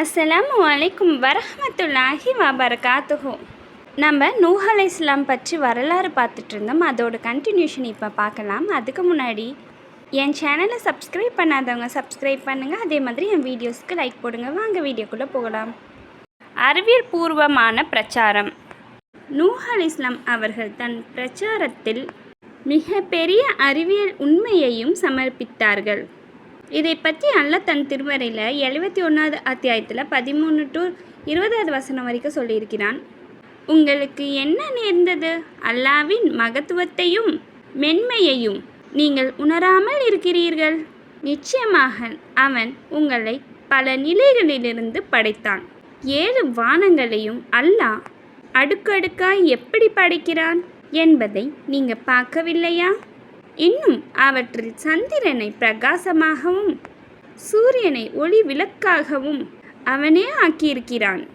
அஸ்ஸலாம் அலைக்கும் வரஹமத்துல்லாஹி வபரகாத்துஹு. நம்ம நூஹ் இஸ்லாம் பற்றி வரலாறு பார்த்துட்டு இருந்தோம். அதோட கண்டினியூஷன் இப்போ பார்க்கலாம். அதுக்கு முன்னாடி என் சேனலை சப்ஸ்கிரைப் பண்ணாதவங்க சப்ஸ்கிரைப் பண்ணுங்கள் அதே மாதிரி என் வீடியோஸ்க்கு லைக் போடுங்க. வாங்க வீடியோக்குள்ளே போகலாம். அறிவியல் பூர்வமான பிரச்சாரம். நூஹ் இஸ்லாம் அவர்கள் தன் பிரச்சாரத்தில் மிகப்பெரிய அறிவியல் உண்மையையும் சமர்ப்பித்தார்கள். இதை பற்றி அல்லாஹ் தன் திருமறையில் எழுபத்தி ஒன்றாவது அத்தியாயத்தில் பதிமூணு டு இருபதாவது வசனம் வரைக்கும் சொல்லியிருக்கிறான். உங்களுக்கு என்ன நேர்ந்தது? அல்லாவின் மகத்துவத்தையும் மென்மையையும் நீங்கள் உணராமல் இருக்கிறீர்கள். நிச்சயமாக அவன் உங்களை பல நிலைகளிலிருந்து படைத்தான். ஏழு வானங்களையும் அல்லாஹ் அடுக்கடுக்காய் எப்படி படைக்கிறான் என்பதை நீங்கள் பார்க்கவில்லையா? இன்னும் அவற்றில் சந்திரனை பிரகாசமாகவும் சூரியனை ஒளி விளக்காகவும் அவனே ஆக்கியிருக்கிறான்.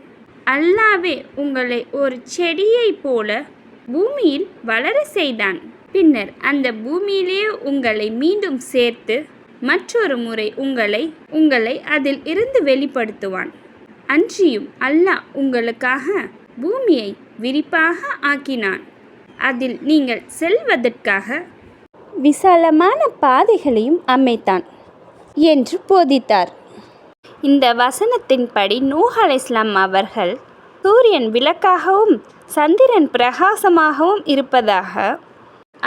அல்லாவே உங்களை ஒரு செடியைப் போல பூமியில் வளர செய்தான். பின்னர் அந்த பூமியிலே உங்களை மீண்டும் சேர்த்து மற்றொரு முறை உங்களை உங்களை அதில் இருந்து வெளிப்படுத்துவான். அன்றியும் அல்லாஹ் உங்களுக்காக பூமியை விரிப்பாக ஆக்கினான். அதில் நீங்கள் செல்வதற்காக விசாலமான பாதைகளையும் அமைத்தான் என்று போதித்தார். இந்த வசனத்தின்படி நூஹ் இஸ்லாம் அவர்கள் சூரியன் விளக்காகவும் சந்திரன் பிரகாசமாகவும் இருப்பதாக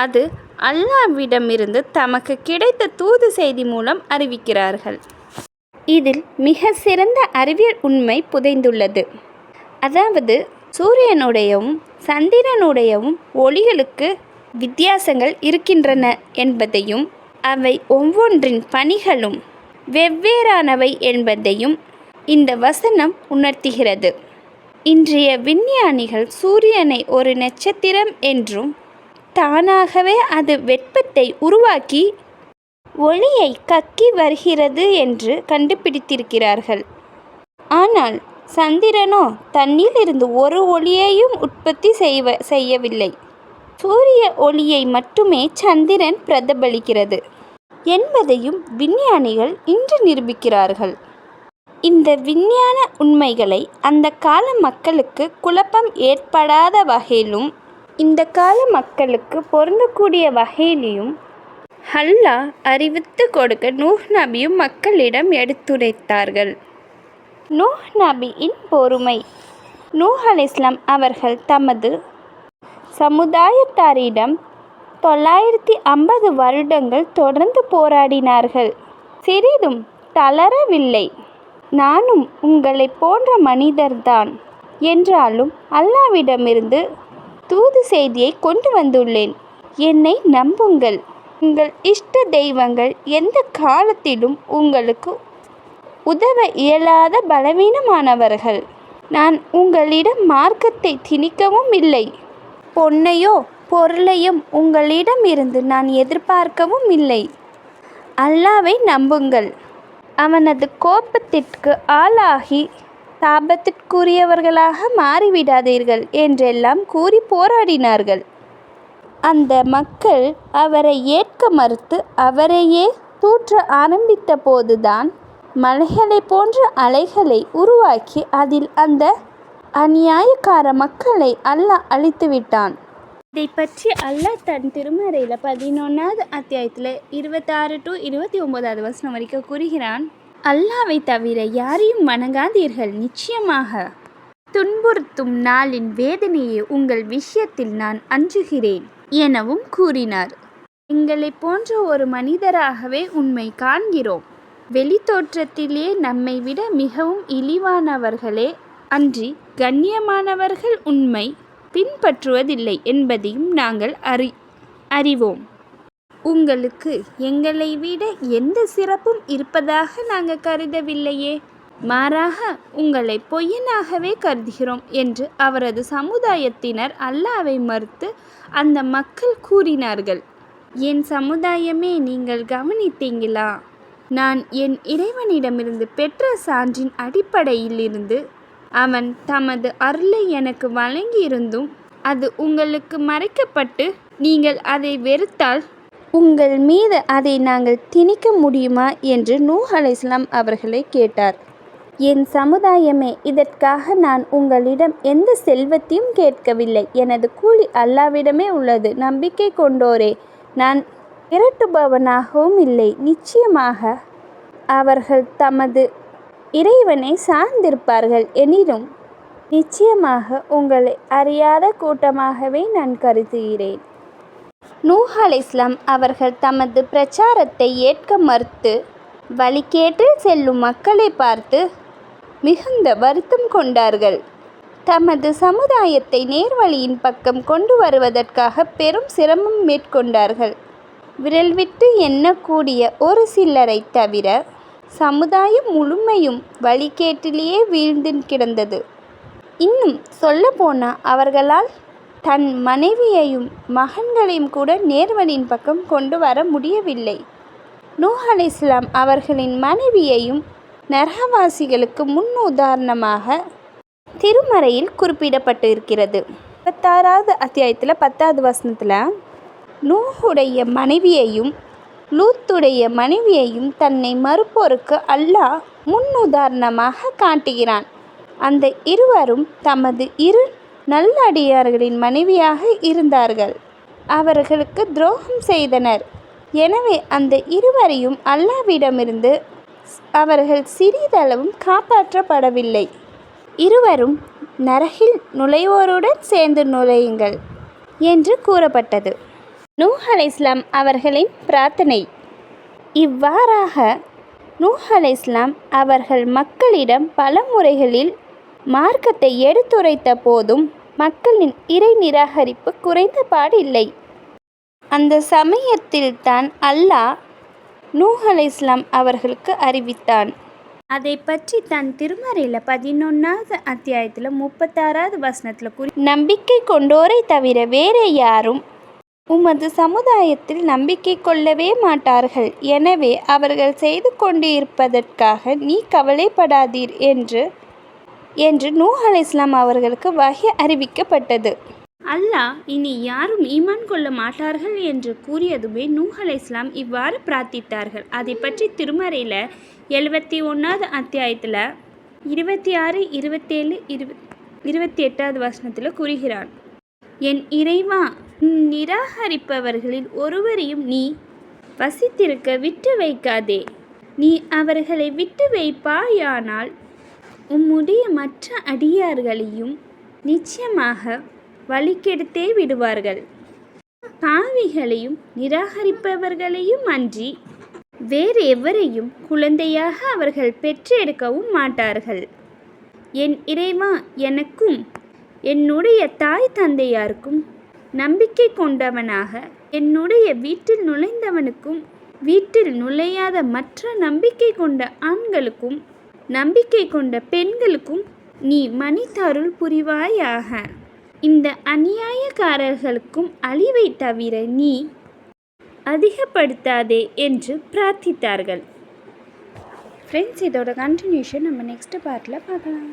அது அல்லாவிடமிருந்து தமக்கு கிடைத்த தூது செய்தி மூலம் அறிவிக்கிறார்கள். இதில் மிக சிறந்த அறிவியல் உண்மை புதைந்துள்ளது. அதாவது சூரியனுடையவும் சந்திரனுடையவும் ஒளிகளுக்கு வித்தியாசங்கள் இருக்கின்றன என்பதையும் அவை ஒவ்வொன்றின் பணிகளும் வெவ்வேறானவை என்பதையும் இந்த வசனம் உணர்த்துகிறது. இன்றைய விஞ்ஞானிகள் சூரியனை ஒரு நட்சத்திரம் என்றும் தானாகவே அது வெப்பத்தை உருவாக்கி ஒளியை கக்கி வருகிறது என்று கண்டுபிடித்திருக்கிறார்கள். ஆனால் சந்திரனோ தன்னிலிருந்து ஒரு ஒளியையும் உற்பத்தி செய்வ செய்யவில்லை. சூரிய ஒளியை மட்டுமே சந்திரன் பிரதிபலிக்கிறது என்பதையும் விஞ்ஞானிகள் இன்று நிரூபிக்கிறார்கள். இந்த விஞ்ஞான உண்மைகளை அந்த கால மக்களுக்கு குழப்பம் ஏற்படாத வகையிலும் இந்த கால மக்களுக்கு பொருந்தக்கூடிய வகையிலையும் அல்லாஹ் அறிவித்து கொடுக்க நூஹ் நபியும் மக்களிடம் எடுத்துரைத்தார்கள். நூஹ் நபியின் பொறுமை. நூஹ் இஸ்லாம் அவர்கள் தமது சமுதாயத்தாரிடம் தொள்ளாயிரத்தி ஐம்பது வருடங்கள் தொடர்ந்து போராடினார்கள். சிறிதும் தளரவில்லை. நானும் உங்களை போன்ற மனிதர்தான் என்றாலும் அல்லாவிடமிருந்து தூது செய்தியை கொண்டு வந்துள்ளேன். என்னை நம்புங்கள். உங்கள் இஷ்ட தெய்வங்கள் எந்த காலத்திலும் உங்களுக்கு உதவ இயலாத பலவீனமானவர்கள். நான் உங்களிடம் மார்க்கத்தை திணிக்கவும் இல்லை. பொன்னையோ பொருளையும் உங்களிடம் இருந்து நான் எதிர்பார்க்கவும் இல்லை. அல்லாவை நம்புங்கள். அவனது கோபத்திற்கு ஆளாகி தாபத்திற்குரியவர்களாக மாறிவிடாதீர்கள் என்றெல்லாம் கூறி போராடினார்கள். அந்த மக்கள் அவரை ஏற்க மறுத்து அவரையே தூற்ற ஆரம்பித்த போதுதான் மலைகளை போன்ற அலைகளை உருவாக்கி அதில் அந்த அநியாயக்கார மக்களை அல்லாஹ் அழித்து விட்டான் இதை பற்றி அல்லாஹ் தன் திருமறையில் பதினொன்றாவது அத்தியாயத்தில் இருபத்தாறு டு இருபத்தி ஒம்போதாவது வசனம் வரைக்கும் கூறுகிறான் அல்லாவை தவிர யாரையும் வணங்காதீர்கள் நிச்சயமாக. துன்புறுத்தும் நாளின் வேதனையை உங்கள் விஷயத்தில் நான் அஞ்சுகிறேன் எனவும் கூறினார். எங்களை போன்ற ஒரு மனிதராகவே உண்மை காண்கிறோம். வெளித்தோற்றத்திலே நம்மை விட மிகவும் இழிவானவர்களே அன்றி கண்ணியமானவர்கள் உண்மை பின்பற்றுவதில்லை என்பதையும் நாங்கள் அறி அறிவோம். உங்களுக்கு எங்களை விட எந்த சிறப்பும் இருப்பதாக நாங்கள் கருதவில்லையே. மாறாக உங்களை பொய்யனாகவே கருதுகிறோம் என்று அவரது சமுதாயத்தினர் அல்லாவை மறுத்து அந்த மக்கள் கூறினார்கள். என் சமுதாயமே நீங்கள் கவனித்தீங்களா? நான் என் இறைவனிடமிருந்து பெற்ற சான்றின் அடிப்படையிலிருந்து அவன் தமது அருளை எனக்கு வழங்கியிருந்தும் அது உங்களுக்கு மறைக்கப்பட்டு நீங்கள் அதை வெறுத்தால் உங்கள் மீது அதை நாங்கள் திணிக்க முடியுமா என்று நூஹ் அலைஸ்லாம் அவர்களை கேட்டார். என் சமுதாயமே இதற்காக நான் உங்களிடம் எந்த செல்வத்தையும் கேட்கவில்லை. எனது கூலி அல்லாவிடமே உள்ளது. நம்பிக்கை கொண்டோரே நான் இரட்டுபவனாகவும் இல்லை. நிச்சயமாக அவர்கள் தமது இறைவனை சார்ந்திருப்பார்கள் எனினும் நிச்சயமாக உங்களை அறியாத கூட்டமாகவே நான் கருதுகிறேன். நூஹ் அலைஸ்லாம் அவர்கள் தமது பிரச்சாரத்தை ஏற்க மறுத்து வழிகேட்டில் செல்லும் மக்களை பார்த்து மிகுந்த வருத்தம் கொண்டார்கள். தமது சமுதாயத்தை நேர்வழியின் பக்கம் கொண்டு வருவதற்காக பெரும் சிரமம் மேற்கொண்டார்கள். விரல் விட்டு எண்ணக்கூடிய ஒரு சிலரை தவிர சமுதாயம் முழுமையும் வழிகேட்டிலேயே வீழ்ந்து கிடந்தது. இன்னும் சொல்லப்போனால் அவர்களால் தன் மனைவியையும் மகன்களையும் கூட நேர்வழியின் பக்கம் கொண்டு வர முடியவில்லை. நூஹ் இஸ்லாம் அவர்களின் மனைவியையும் நரகவாசிகளுக்கு முன் உதாரணமாக திருமறையில் குறிப்பிடப்பட்டு இருக்கிறது பத்தாறாவது அத்தியாயத்தில் பத்தாவது வசனத்தில் நூஹுடைய மனைவியையும் லூத்துடைய மனைவியையும் தன்னை மறுப்போருக்கு அல்லாஹ் முன் உதாரணமாக காட்டுகிறான். அந்த இருவரும் தமது இரு நல்லடியார்களின் மனைவியாக இருந்தார்கள். அவர்களுக்கு துரோகம் செய்தனர். எனவே அந்த இருவரையும் அல்லாவிடமிருந்து அவர்கள் சிறிதளவும் காப்பாற்றப்படவில்லை. இருவரும் நரகில் நுழைவோருடன் சேர்ந்து நுழையுங்கள் என்று கூறப்பட்டது. நூஹ் அலைஸ்லாம் அவர்களின் பிரார்த்தனை. இவ்வாறாக நூஹ் அலைஸ்லாம் அவர்கள் மக்களிடம் பல முறைகளில் மார்க்கத்தை எடுத்துரைத்த போதும் மக்களின் இறை நிராகரிப்பு குறைந்தபாடில்லை அந்த சமயத்தில்தான் அல்லாஹ் நூஹ் அலைஸ்லாம் அவர்களுக்கு அறிவித்தான். அதை பற்றி தன் திருமறையில் பதினொன்றாவது அத்தியாயத்தில் முப்பத்தாறாவது வசனத்தில் குறி நம்பிக்கை கொண்டோரை தவிர வேறே யாரும் உமது சமுதாயத்தில் நம்பிக்கை கொள்ளவே மாட்டார்கள். எனவே அவர்கள் செய்து கொண்டு இருப்பதற்காக நீ கவலைப்படாதீர் என்று என்று நூஹ் அலைஸ்லாம் அவர்களுக்கு வகை அறிவிக்கப்பட்டது. அல்லாஹ் இனி யாரும் ஈமான் கொள்ள மாட்டார்கள் என்று கூறியதுமே நூஹ் அலைஸ்லாம் இவ்வாறு பிரார்த்தித்தார்கள். அதை பற்றி திருமறையில் எழுபத்தி ஒன்றாவது அத்தியாயத்தில் இருபத்தி ஆறு இருபத்தேழு இரு இருபத்தி எட்டாவது வசனத்தில் கூறுகிறான். என் இறைவா நிராகரிப்பவர்களில் ஒருவரையும் நீ வசித்திருக்க விட்டு வைக்காதே. நீ அவர்களை விட்டு வைப்பாயானால் உம்முடைய மற்ற அடியார்களையும் நிச்சயமாக வழிகெடுத்தே விடுவார்கள். பாவிகளையும் நிராகரிப்பவர்களையும் அன்றி வேறு எவரையும் குழந்தையாக அவர்கள் பெற்றெடுக்கவும் மாட்டார்கள். என் இறைவா எனக்கும் என்னுடைய தாய் தந்தையாருக்கும் நம்பிக்கை கொண்டவனாக என்னுடைய வீட்டில் நுழைந்தவனுக்கும் வீட்டில் நுழையாத மற்ற நம்பிக்கை கொண்ட ஆண்களுக்கும் நம்பிக்கை கொண்ட பெண்களுக்கும் நீ மனிதருள் புரிவாயாக. இந்த அநியாயக்காரர்களுக்கும் அழிவை தவிர நீ அதிகப்படுத்தாதே என்று பிரார்த்தித்தார்கள். ஃப்ரெண்ட்ஸ் இதோட கண்டினியூஷன் நம்ம நெக்ஸ்ட் பார்ட்டில் பார்க்கலாம்.